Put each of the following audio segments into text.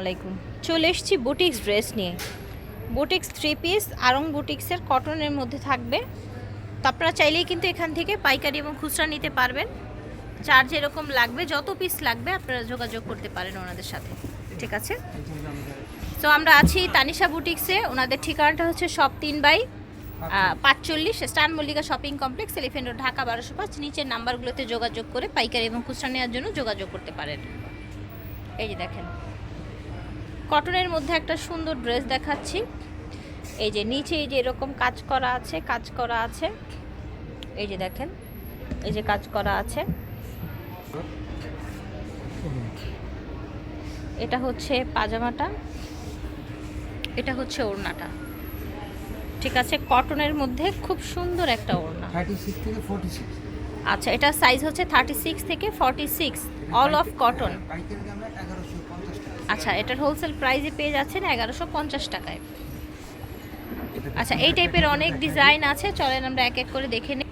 আলাইকুম চলে এসেছি বুটিক্স ড্রেস নিয়ে। বুটিক্স থ্রি পিস আরং বুটিক্সের কটনের মধ্যে থাকবে। তো আপনারা চাইলেই কিন্তু এখান থেকে পাইকারি এবং খুচরা নিতে পারবেন। যার যেরকম লাগবে, যত পিস লাগবে, আপনারা যোগাযোগ করতে পারেন ওনাদের সাথে। ঠিক আছে? তো আমরা আছি তানিশা বুটিক্সে। ওনাদের ঠিকানাটা হচ্ছে সব তিন বাই পাঁচচল্লিশ স্টান Mallika Shopping Complex, Elephant Road, Dhaka বারোশো পাঁচ। নিচের নাম্বারগুলোতে যোগাযোগ করে পাইকারি এবং খুচরা নেওয়ার জন্য যোগাযোগ করতে পারেন। এই যে দেখেন। কটনের মধ্যে একটা সুন্দর ড্রেস দেখাচ্ছি। এই যে নিচে এই যে এরকম কাজ করা আছে কাজ করা আছে। এই যে দেখেন এই যে কাজ করা আছে। এটা হচ্ছে পাজামাটা এটা হচ্ছে ওড়নাটা। ঠিক আছে কটনের মধ্যে খুব সুন্দর একটা ওড়না। আচ্ছা এটা সাইজ হচ্ছে থার্টি সিক্স থেকে forty six all of cotton আচ্ছা এটার হোলসেল প্রাইসে পেয়ে যাচ্ছেন এগারোশো পঞ্চাশ টাকায়। আচ্ছা এই টাইপের অনেক ডিজাইন আছে। চলেন আমরা এক এক করে দেখে নিই।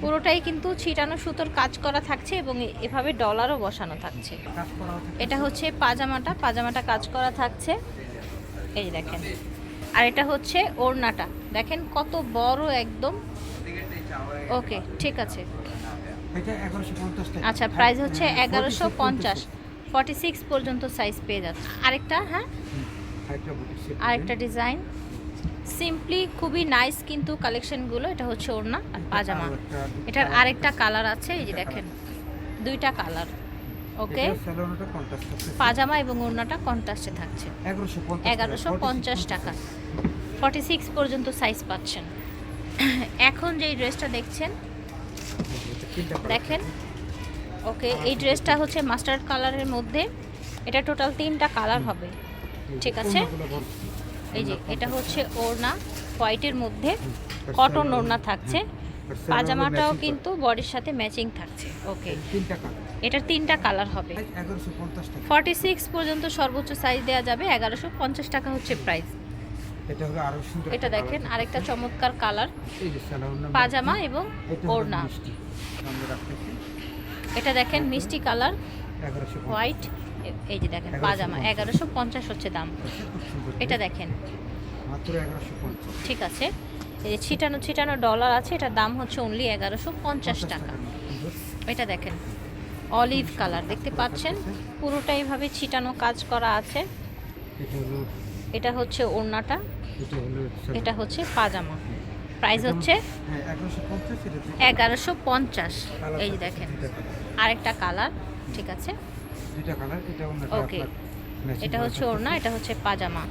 পুরোটাই কিন্তু ছিটানো সুতোর কাজ করা থাকছে এবং এভাবে ডলারও বসানো থাকছে। এটা হচ্ছে পাজামাটা। পাজামাটা কাজ করা থাকছে। এই দেখেন। আর এটা হচ্ছে ওড়নাটা। দেখেন কত বড় একদম। ওকে ঠিক আছে। আচ্ছা প্রাইস হচ্ছে এগারোশো পঞ্চাশ। ফর্টি সিক্স পর্যন্ত সাইজ পেয়ে যাচ্ছে। আরেকটা হ্যাঁ? আরেকটা ডিজাইন সিম্পলি খুবই নাইস কিন্তু কালেকশনগুলো এটা হচ্ছে ওড়না আর পাজামা। এটার আরেকটা কালার আছে এই যে দেখেন। দুইটা কালার ওকে পাজামা এবং ওড়নাটা কন্ট্রাস্টে থাকছে। এগারোশো পঞ্চাশ এগারোশো পঞ্চাশ টাকা। ফর্টি সিক্স পর্যন্ত সাইজ পাচ্ছেন। এখন যেই ড্রেসটা দেখছেন দেখেন। ওকে এই ড্রেসটা হচ্ছে মাস্টার্ড কালারের মধ্যে। এটা টোটাল তিনটা কালার হবে। ঠিক আছে। এই যে এটা হচ্ছে ওড়না হোয়াইটের মধ্যে কটন ওড়না থাকছে। পাজামাটাও কিন্তু বডির সাথে ম্যাচিং থাকছে। ওকে। এটার তিনটা কালার হবে। ফর্টি সিক্স পর্যন্ত সর্বোচ্চ সাইজ দেওয়া যাবে। এগারোশো পঞ্চাশ টাকা হচ্ছে প্রাইস এটা দেখেন আরেকটা চমৎকার কালার পাজামা এবং ওড়না। এটা দেখেন মিষ্টি কালার হোয়াইট এই যে দেখেন পাজামা এগারোশো পঞ্চাশ হচ্ছে দাম। এটা দেখেন। ঠিক আছে। এই যে ছিটানো ছিটানো ডলার আছে এটার দাম হচ্ছে অনলি এগারোশো পঞ্চাশ টাকা। এটা দেখেন অলিভ কালার দেখতে পাচ্ছেন? পুরোটাই ভাবে ছিটানো কাজ করা আছে। এটা হচ্ছে ওড়নাটা এটা হচ্ছে পাজামা। প্রাইস হচ্ছে হ্যাঁ এগারোশো পঞ্চাশ এই যে দেখেন। আরেকটা কালার ঠিক আছে? ওকে এটা হচ্ছে। ওড়না এটা হচ্ছে পাজামা।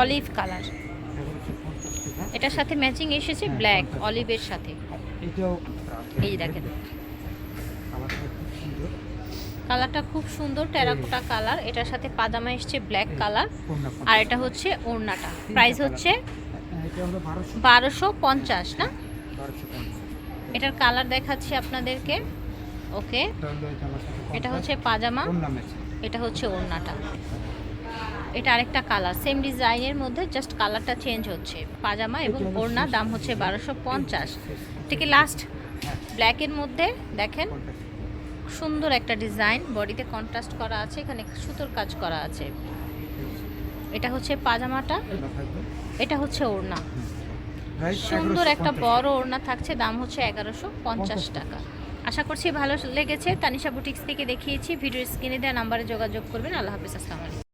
অলিভ কালার এটার সাথে ম্যাচিং এসেছে ব্ল্যাক অলিভের সাথে। এই দেখেন। কালারটা খুব সুন্দর। টেরাকোটা কালার এটার সাথে পাজামা এসছে ব্ল্যাক কালার আর এটা হচ্ছে ওড়নাটা। প্রাইস হচ্ছে বারোশো। পঞ্চাশ না? এটার কালার দেখাচ্ছি আপনাদেরকে। ওকে। এটা হচ্ছে পাজামা। এটা হচ্ছে ওড়নাটা। এটা আরেকটা কালার। সেম ডিজাইনের মধ্যে জাস্ট কালারটা চেঞ্জ হচ্ছে। পাজামা এবং ওড়না দাম হচ্ছে বারোশো পঞ্চাশ। থেকে লাস্ট ব্ল্যাকের মধ্যে দেখেন। সুন্দর একটা ডিজাইন। বডিতে কন্ট্রাস্ট করা আছে। এখানে সুতোর কাজ করা আছে। এটা হচ্ছে পাজামাটা এটা হচ্ছে ওড়না। সুন্দর একটা বড় ওড়না থাকছে দাম হচ্ছে এগারোশো পঞ্চাশ টাকা। আশা করছি ভালো লেগেছে। তানিশা বুটিক্স থেকে দেখিয়েছি ভিডিও স্ক্রিনে দেওয়া নাম্বারে যোগাযোগ করবেন। আল্লাহ হাফিজ আসসালামু